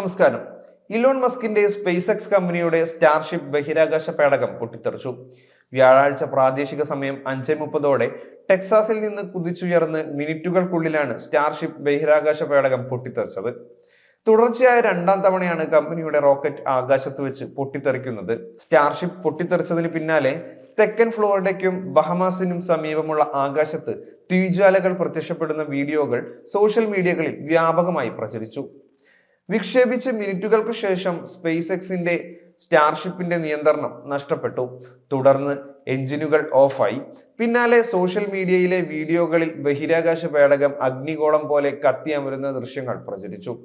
നമസ്കാരം. ഇലോൺ മസ്കിന്റെ space X കമ്പനിയുടെ സ്റ്റാർഷിപ്പ് ബഹിരാകാശ പേടകം പൊട്ടിത്തെറിച്ചു. വ്യാഴാഴ്ച പ്രാദേശിക സമയം അഞ്ച് മുപ്പതോടെ ടെക്സാസിൽ നിന്ന് കുതിച്ചുയർന്ന് മിനിറ്റുകൾക്കുള്ളിലാണ് സ്റ്റാർഷിപ്പ് ബഹിരാകാശ പേടകം പൊട്ടിത്തെറിച്ചത്. തുടർച്ചയായ രണ്ടാം തവണയാണ് കമ്പനിയുടെ റോക്കറ്റ് ആകാശത്ത് വെച്ച് പൊട്ടിത്തെറിക്കുന്നത്. സ്റ്റാർഷിപ്പ് പൊട്ടിത്തെറിച്ചതിന് പിന്നാലെ തെക്കൻ ഫ്ലോറിഡയ്ക്കും ബഹമാസിനും സമീപമുള്ള ആകാശത്ത് തീജ്വാലകൾ പ്രത്യക്ഷപ്പെടുന്ന വീഡിയോകൾ സോഷ്യൽ മീഡിയകളിൽ വ്യാപകമായി പ്രചരിച്ചു. വിക്ഷേപിച്ച് മിനിറ്റുകൾക്ക് ശേഷം സ്പേസ് എക്സിന്റെ സ്റ്റാർഷിപ്പിന്റെ നിയന്ത്രണം നഷ്ടപ്പെട്ടു. തുടർന്ന് എഞ്ചിനുകൾ ഓഫായി. പിന്നാലെ സോഷ്യൽ മീഡിയയിലെ വീഡിയോകളിൽ ബഹിരാകാശ പേടകം അഗ്നിഗോളം പോലെ കത്തിയമരുന്ന ദൃശ്യങ്ങൾ പ്രചരിച്ചു.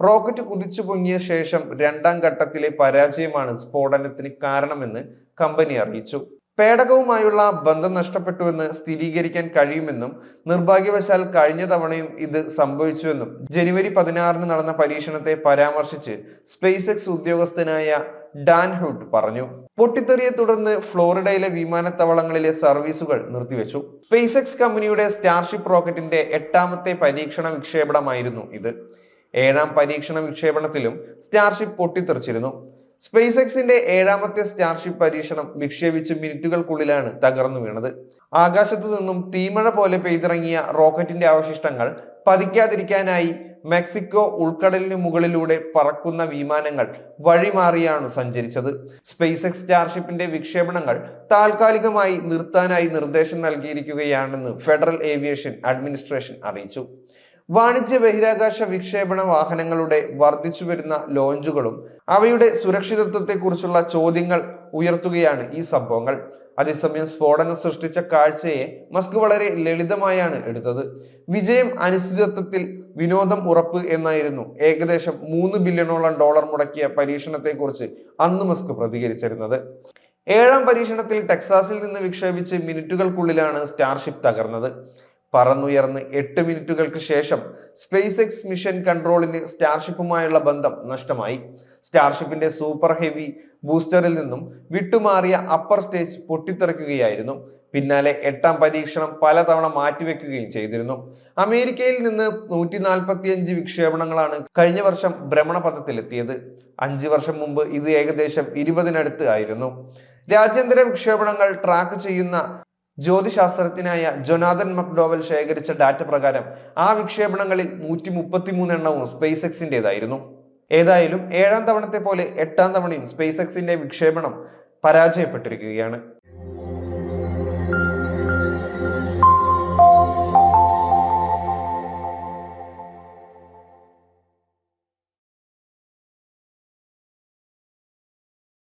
റോക്കറ്റ് കുതിച്ചു പൊങ്ങിയ ശേഷം രണ്ടാം ഘട്ടത്തിലെ പരാജയമാണ് സ്ഫോടനത്തിന് കാരണമെന്ന് കമ്പനി അറിയിച്ചു. പേടകവുമായുള്ള ബന്ധം നഷ്ടപ്പെട്ടുവെന്ന് സ്ഥിരീകരിക്കാൻ കഴിയുമെന്നും നിർഭാഗ്യവശാൽ കഴിഞ്ഞ തവണയും ഇത് സംഭവിച്ചുവെന്നും ജനുവരി പതിനാറിന് നടന്ന പരീക്ഷണത്തെ പരാമർശിച്ച് സ്പേസ് എക്സ് ഉദ്യോഗസ്ഥനായ ഡാൻ ഹുഡ് പറഞ്ഞു. പൊട്ടിത്തെറിയെ തുടർന്ന് ഫ്ലോറിഡയിലെ വിമാനത്താവളങ്ങളിലെ സർവീസുകൾ നിർത്തിവെച്ചു. സ്പേസ് എക്സ് കമ്പനിയുടെ സ്റ്റാർഷിപ്പ് റോക്കറ്റിന്റെ എട്ടാമത്തെ പരീക്ഷണ വിക്ഷേപണമായിരുന്നു ഇത്. ഏഴാം പരീക്ഷണ വിക്ഷേപണത്തിലും സ്റ്റാർഷിപ്പ് പൊട്ടിത്തെറിച്ചിരുന്നു. സ്പേസ് എക്സിന്റെ ഏഴാമത്തെ സ്റ്റാർഷിപ്പ് പരീക്ഷണം വിക്ഷേപിച്ച് മിനിറ്റുകൾക്കുള്ളിലാണ് തകർന്നു വീണത്. ആകാശത്തു നിന്നും തീമഴ പോലെ പെയ്തിറങ്ങിയ റോക്കറ്റിന്റെ അവശിഷ്ടങ്ങൾ പതിക്കാതിരിക്കാനായി മെക്സിക്കോ ഉൾക്കടലിന് മുകളിലൂടെ പറക്കുന്ന വിമാനങ്ങൾ വഴിമാറിയാണ് സഞ്ചരിച്ചത്. സ്പേസ് എക്സ് സ്റ്റാർഷിപ്പിന്റെ വിക്ഷേപണങ്ങൾ താൽക്കാലികമായി നിർത്താനായി നിർദ്ദേശം നൽകിയിരിക്കുകയാണെന്ന് ഫെഡറൽ ഏവിയേഷൻ അഡ്മിനിസ്ട്രേഷൻ അറിയിച്ചു. വാണിജ്യ ബഹിരാകാശ വിക്ഷേപണ വാഹനങ്ങളുടെ വർദ്ധിച്ചു വരുന്ന ലോഞ്ചുകളും അവയുടെ സുരക്ഷിതത്വത്തെക്കുറിച്ചുള്ള ചോദ്യങ്ങൾ ഉയർത്തുകയാണ് ഈ സംഭവങ്ങൾ. അതേസമയം സ്ഫോടനം സൃഷ്ടിച്ച കാഴ്ചയെ മസ്ക് വളരെ ലളിതമായാണ് എടുത്തത്. വിജയം അനിശ്ചിതത്വത്തിൽ വിനോദം ഉറപ്പ് എന്നായിരുന്നു ഏകദേശം മൂന്ന് ബില്യണോളം ഡോളർ മുടക്കിയ പരീക്ഷണത്തെക്കുറിച്ച് അന്ന് മസ്ക് പ്രതികരിച്ചിരുന്നത്. ഏഴാം പരീക്ഷണത്തിൽ ടെക്സാസിൽ നിന്ന് വിക്ഷേപിച്ച് മിനിറ്റുകൾക്കുള്ളിലാണ് സ്റ്റാർഷിപ്പ് തകർന്നത്. പറന്നുയർന്ന് എട്ട് മിനിറ്റുകൾക്ക് ശേഷം സ്പേസ് എക്സ് മിഷൻ കൺട്രോളിന് സ്റ്റാർഷിപ്പുമായുള്ള ബന്ധം നഷ്ടമായി. സ്റ്റാർഷിപ്പിന്റെ സൂപ്പർ ഹെവി ബൂസ്റ്ററിൽ നിന്നും വിട്ടുമാറിയ അപ്പർ സ്റ്റേജ് പൊട്ടിത്തെറിക്കുകയായിരുന്നു. പിന്നാലെ എട്ടാം പരീക്ഷണം പലതവണ മാറ്റിവെക്കുകയും ചെയ്തിരുന്നു. അമേരിക്കയിൽ നിന്ന് നൂറ്റി നാൽപ്പത്തിയഞ്ച് വിക്ഷേപണങ്ങളാണ് കഴിഞ്ഞ വർഷം ഭ്രമണപഥത്തിലെത്തിയത്. അഞ്ച് വർഷം മുമ്പ് ഇത് ഏകദേശം ഇരുപതിനടുത്ത് ആയിരുന്നു. രാജ്യാന്തര വിക്ഷേപണങ്ങൾ ട്രാക്ക് ചെയ്യുന്ന ജ്യോതിശാസ്ത്രജ്ഞനായ ജൊനാഥൻ മക്ഡോവൽ ശേഖരിച്ച ഡാറ്റ പ്രകാരം ആ വിക്ഷേപണങ്ങളിൽ നൂറ്റി മുപ്പത്തിമൂന്ന് എണ്ണവും സ്പേസ് എക്സിന്റെതായിരുന്നു ഏതായാലും ഏഴാം തവണത്തെ പോലെ എട്ടാം തവണയും സ്പേസ് എക്സിന്റെ വിക്ഷേപണം പരാജയപ്പെട്ടിരിക്കുകയാണ്.